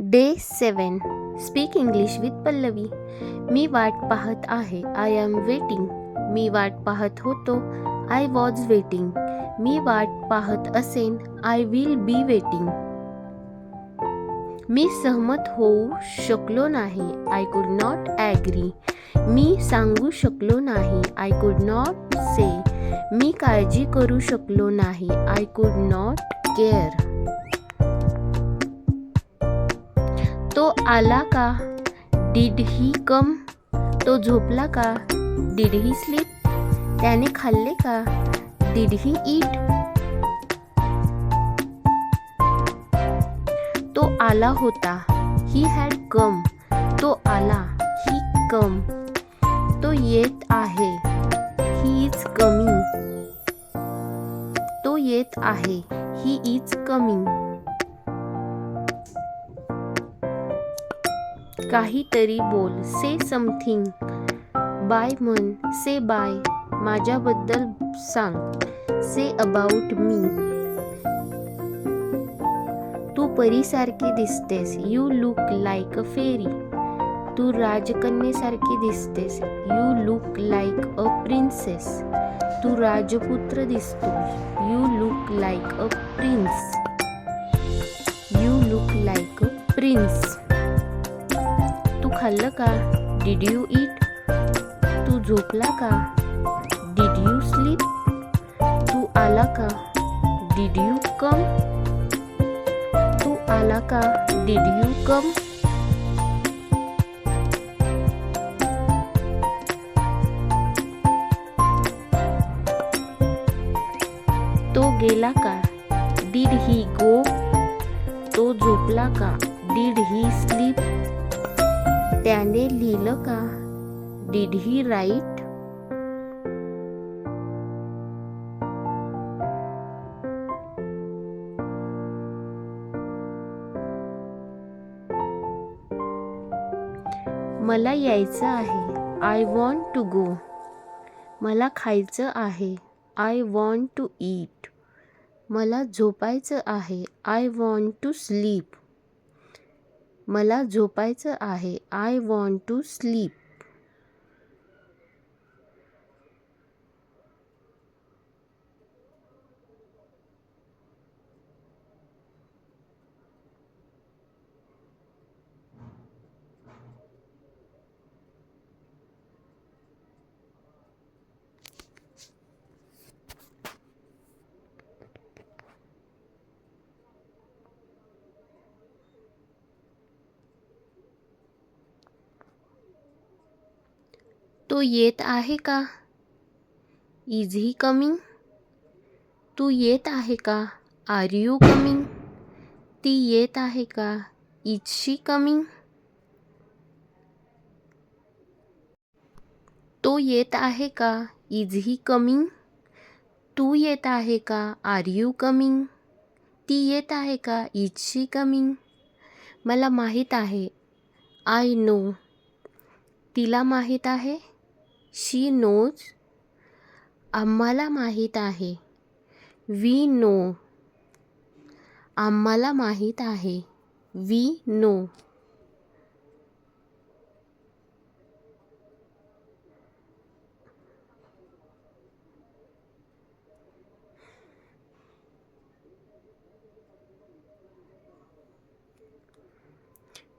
Day seven. Speak English with Pallavi. मी वाट पाहत आहे. आय एम वेटिंग मी वाट पाहत होतो. आय वॉज वेटिंग मी वाट पाहत असेन. आय विल बी वेटिंग मी सहमत होऊ शकलो नाही. आय कुड नॉट ॲग्री मी सांगू शकलो नाही. आय कुड नॉट से मी काळजी करू शकलो नाही. आय कुड नॉट केअर तो आला का? Did he come? तो झोपला का? Did he sleep? त्याने खाल्ले का? Did he eat? तो आला होता. ही हॅड कम तो आला. ही कम. तो येत आहे. ही इज कमिंग तो येत आहे. ही इज कमिंग काहीतरी बोल से समथिंग बाय म्हण. से बाय माझ्याबद्दल सांग. से अबाउट मी तू परीसारखी दिसतेस. You look like a fairy तू राजकन्येसारखी दिसतेस. You look like a princess तू राजपुत्र दिसतो you look like a prince you look like a prince खाल्लं का? डिड यू ईट तू झोपला का? डिड यू स्लीप तू आला का? डिड यू कम तू आला का? डिड यू कम तो गेला का? डिड ही गो तो झोपला का? डिड ही स्लीप त्याने लिहिलं का? डिड ही राईट मला यायचं आहे. आय वॉन्ट टू गो मला खायचं आहे. आय वॉन्ट टू ईट मला झोपायचं आहे. आय वॉन्ट टू स्लीप मला झोपायचं आहे. आय वॉन्ट टू स्लीप तो येत आहे का? इज ही कमिंग तू येत आहे का? आर यू कमिंग ती येत आहे का? इज शी कमिंग तो येत आहे का? इज ही कमिंग तू येत आहे का? आर यू कमिंग ती येत आहे का? इज शी कमिंग मला माहीत आहे. आय नो तिला माहीत आहे? She knows. आम्हाला माहीत आहे. We know. आम्हाला माहीत आहे. We no.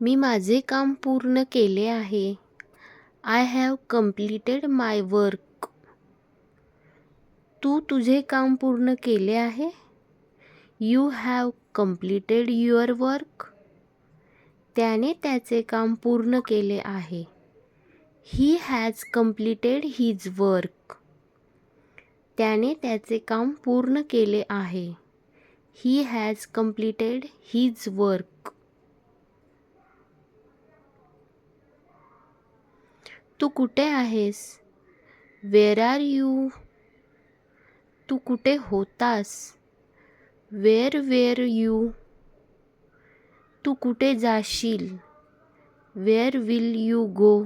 मी माझे काम पूर्ण केले आहे. I have completed my work तू तुझे काम पूर्ण केले आहे? You have completed your work त्याने त्याचे काम पूर्ण केले आहे. He has completed his work त्याने त्याचे काम पूर्ण केले आहे. He has completed his work तू कुठे आहेस? वेर आर यू तू कुठे होतास? वेर वेर यू तू कुठे जाशील? वेर विल यू गो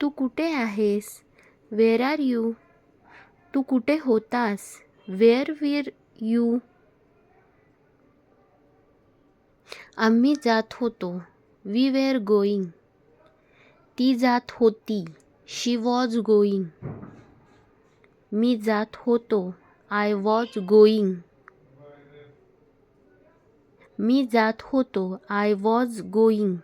तू कुठे आहेस? वेर आर यू तू कुठे होतास? वेर विर यू आम्ही जात होतो. वी वेअर गोईंग ती जात होती. शी वॉज गोईंग मी जात होतो. आय वॉज गोईंग मी जात होतो. आय वॉज गोईंग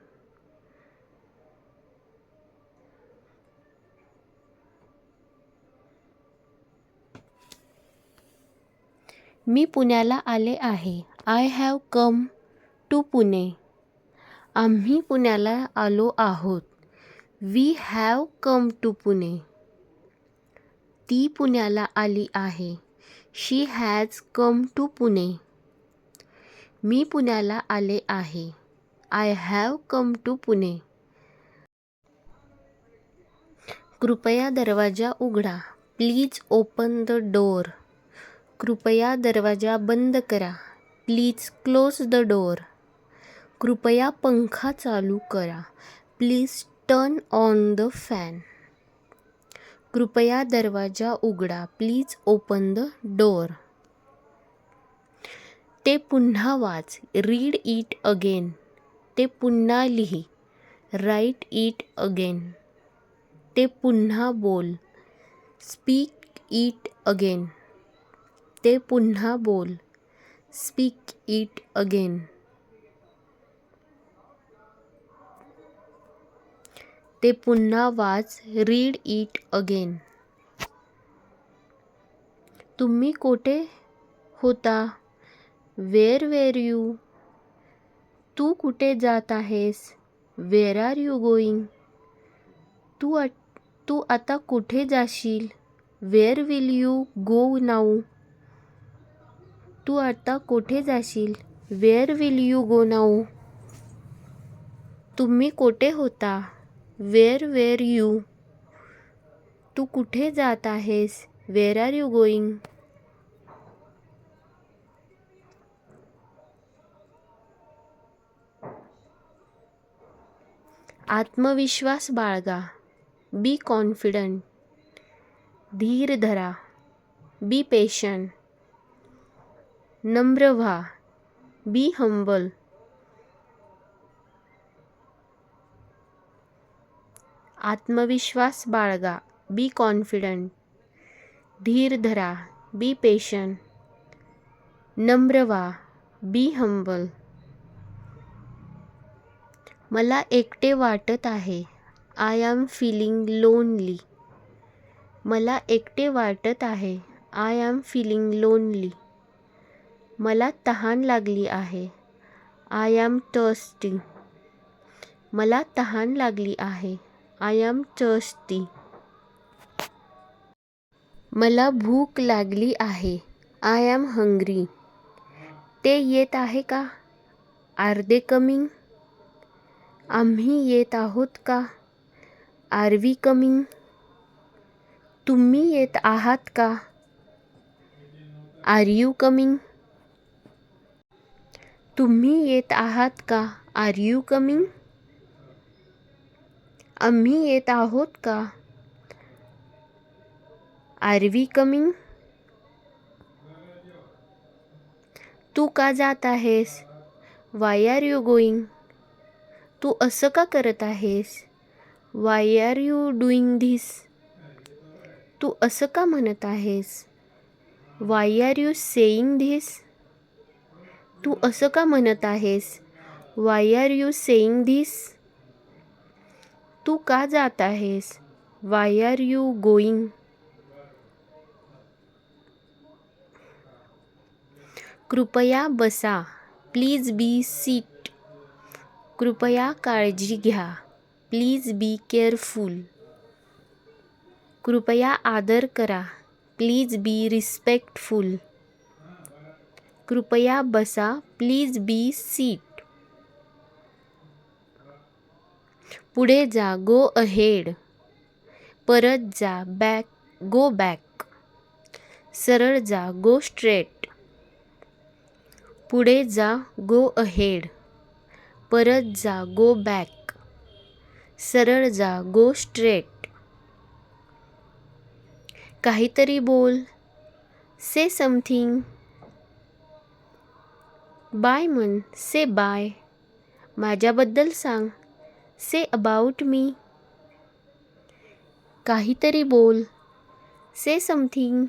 मी पुण्याला आले आहे. I have come. To Pune. आम्ही पुण्याला आलो आहोत. We have come to Pune. ती पुण्याला आली आहे. She has come to Pune. मी पुण्याला आले आहे. I have come to Pune. कृपया दरवाजा उघडा. Please open the door. कृपया दरवाजा बंद करा. Please close the door. कृपया पंखा चालू करा. Please turn on the fan. कृपया दरवाजा उघडा. Please open the door. ते पुन्हा वाच. Read it again. ते पुन्हा लिही. Write it again. ते पुन्हा बोल. Speak it again. ते पुन्हा बोल. Speak it again. ते पुन्हा वाच रीड इट अगेन तुम्ही कोठे होता? वेअर वेअर यू तू कुठे जात आहेस? वेअर आर यू गोईंग तू तू आता कुठे जाशील? Where will you go now तू आता कुठे जाशील? Where will you go now तुम्ही कोठे होता? Wear where you. तू कुठे जात आहेस? वेअर आर यू गोईंग आत्मविश्वास बाळगा. बी कॉन्फिडंट धीर धरा. बी पेशंट नम्र व्हा. बी हंबल आत्मविश्वास बाळगा. बी कॉन्फिडंट धीर धरा. बी पेशंट नम्र बी हंबल मला एकटे वाटत आहे. आय एम फीलिंग लोनली मला एकटे वाटत आहे. आय एम फीलिंग लोनली मला तहान लागली आहे. आय एम टर्स्टी मला तहान लागली आहे. आय एम टर्स्टी मला भूक लागली आहे. आय एम हंग्री ते येत आहे का? आर दे कमिंग आम्ही येत आहोत का? आर वी कमिंग तुम्ही येत आहात का? आर यू कमिंग तुम्ही येत आहात का? आर यू कमिंग आम्ही येत आहोत का? R we coming? तू का जात आहेस? वाय आर यू गोईंग तू असं का करत आहेस? Why are you doing this तू असं का म्हणत आहेस? Why are you saying this तू असं का म्हणत आहेस? Why are you saying this तू का जात आहेस? वाय आर यू गोईंग कृपया बसा. प्लीज बी सीट कृपया काळजी घ्या. प्लीज बी केअरफुल कृपया आदर करा. प्लीज बी रिस्पेक्टफुल कृपया बसा. प्लीज बी सीट पुढे जा गो अहेड परत जा बॅक गो बॅक सरळ जा गो स्ट्रेट पुढे जा गो अहेड परत जा गो बॅक सरळ जा गो स्ट्रेट काहीतरी बोल. से समथिंग बाय म्हण. से बाय माझ्याबद्दल सांग. से अबाउट मी काहीतरी बोल. से समथिंग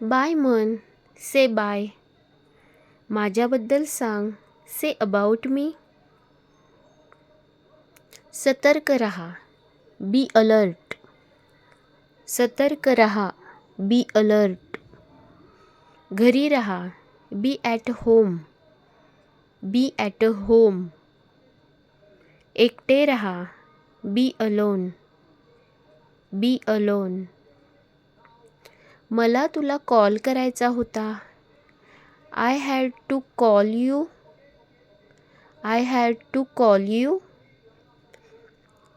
बाय मन. से बाय माझ्याबद्दल सांग. से अबाउट मी सतर्क रहा. बी अलर्ट सतर्क रहा. बी अलर्ट घरी रहा. Be at home be at home एकटे रहा. Be alone. Be alone. मला तुला कॉल करायचा होता. I had to call you. I had to call you.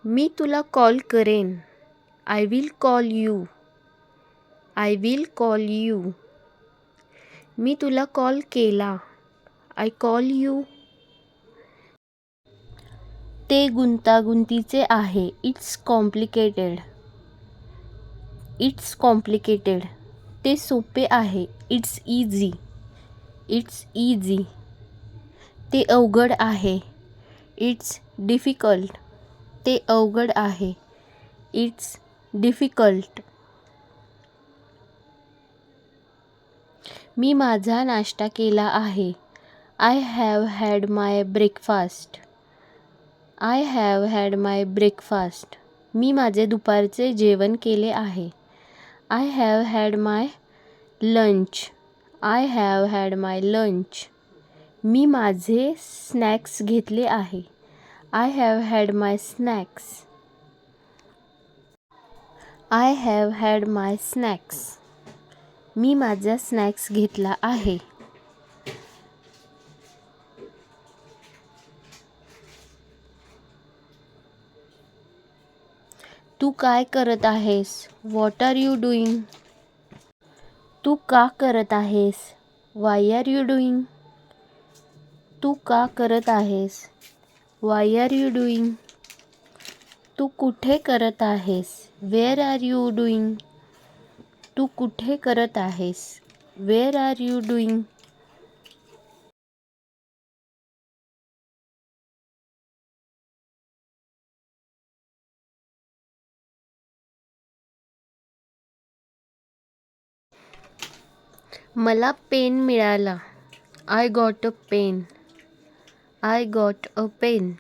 मी तुला कॉल करेन. I will call you. I will call you. मी तुला कॉल केला. I call you. ते गुंतागुंतीचे आहे. इट्स कॉम्प्लिकेटेड इट्स कॉम्प्लिकेटेड ते सोपे आहे. इट्स इझी इट्स इझी ते अवघड आहे. इट्स डिफिकल्ट ते अवघड आहे. इट्स डिफिकल्ट मी माझा नाश्ता केला आहे. I have had my breakfast I have had my breakfast मी माझे दुपारचे जेवण केले आहे. I have had my lunch I have had my lunch मी माझे स्नॅक्स घेतले आहे. I have had my snacks I have had my snacks मी माझा snacks घेतला आहे. तू काय करत आहेस? व्हॉट आर यू डुईंग तू का करत आहेस? वाय आर यू डुईंग तू का करत आहेस? वाय आर यू डुईंग तू कुठे करत आहेस? वेअर आर यू डुईंग तू कुठे करत आहेस? वेअर आर यू डुईंग मला पेन मिळाला. I got a pen I got a pen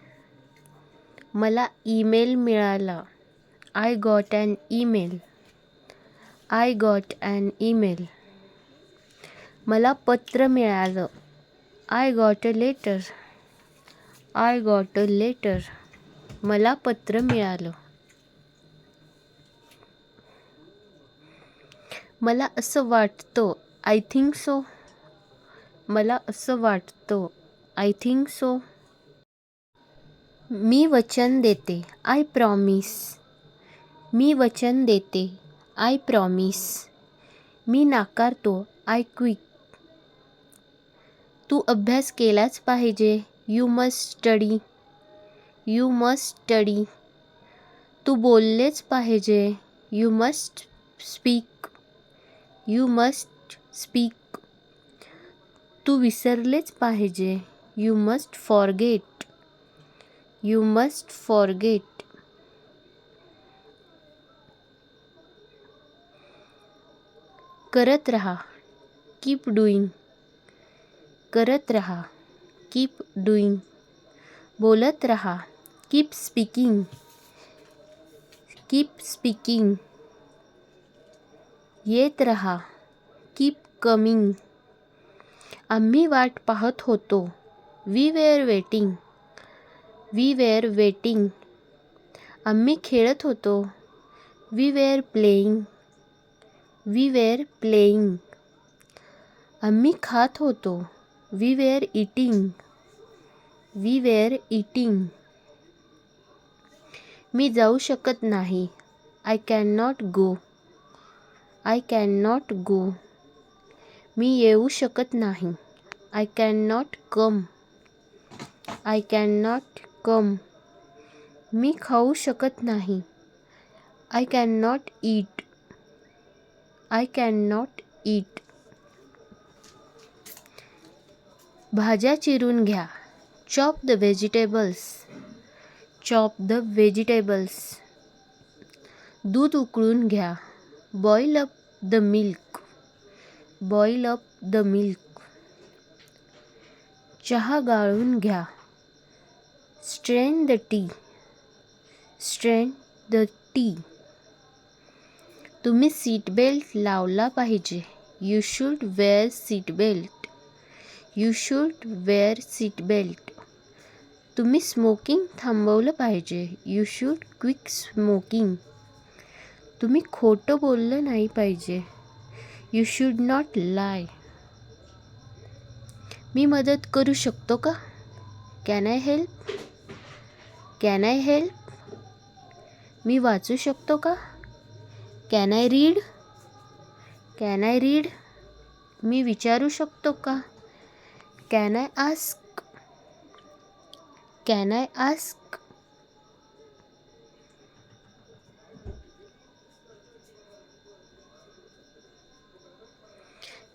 मला ईमेल मिळाला. I got an email I got an email मला पत्र मिळालं. I got a letter I got a letter मला पत्र मिळालं. मला असं वाटतं आय थिंक सो. मला असं वाटतं आय थिंक सो. मी वचन देते आय प्रॉमिस. मी वचन देते आय प्रॉमिस. मी नाकारतो आय क्विक. तू अभ्यास केलाच पाहिजे. You must study. You must study. तू बोललेच पाहिजे. You must speak. You must speak. तू विसरलेच पाहिजे. You must forget. You must forget. करत रहा. कीप डुईंग करत रहा. कीप डुईंग बोलत रहा. Keep speaking. Keep speaking. येत रहा. कीप कमिंग आम्ही वाट पाहत होतो. We were waiting we were waiting आम्ही खेळत होतो. We were playing we were playing आम्ही खात होतो. We were eating we were eating मी जाऊ शकत नाही. I can not go I can not go मी येऊ शकत नाही. I can not come I can not come मी खाऊ शकत नाही. I can not eat I can not eat भाज्या चिरून घ्या. Chop the vegetables chop the vegetables दूध उकळून घ्या. Boil up the milk boil up the milk चहा गाळून घ्या. Strain the tea strain the tea तुम्ही सीट बेल्ट लावला पाहिजे. You should wear seat belt you should wear seat belt तुम्ही स्मोकिंग थांबवलं पाहिजे. यू शूड क्विक स्मोकिंग तुम्ही खोटं बोललं नाही पाहिजे. यू शूड नॉट लाय मी मदत करू शकतो का? Can I help can I help मी वाचू शकतो का? Can I read can I read मी विचारू शकतो का? Can I ask can I ask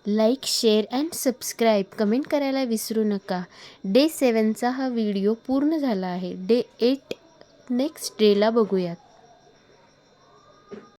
like share and subscribe. Comment करायला विसरू नका. डे सेवनचा हा व्हिडिओ पूर्ण झाला आहे. डे एट नेक्स्ट डेला बघूयात.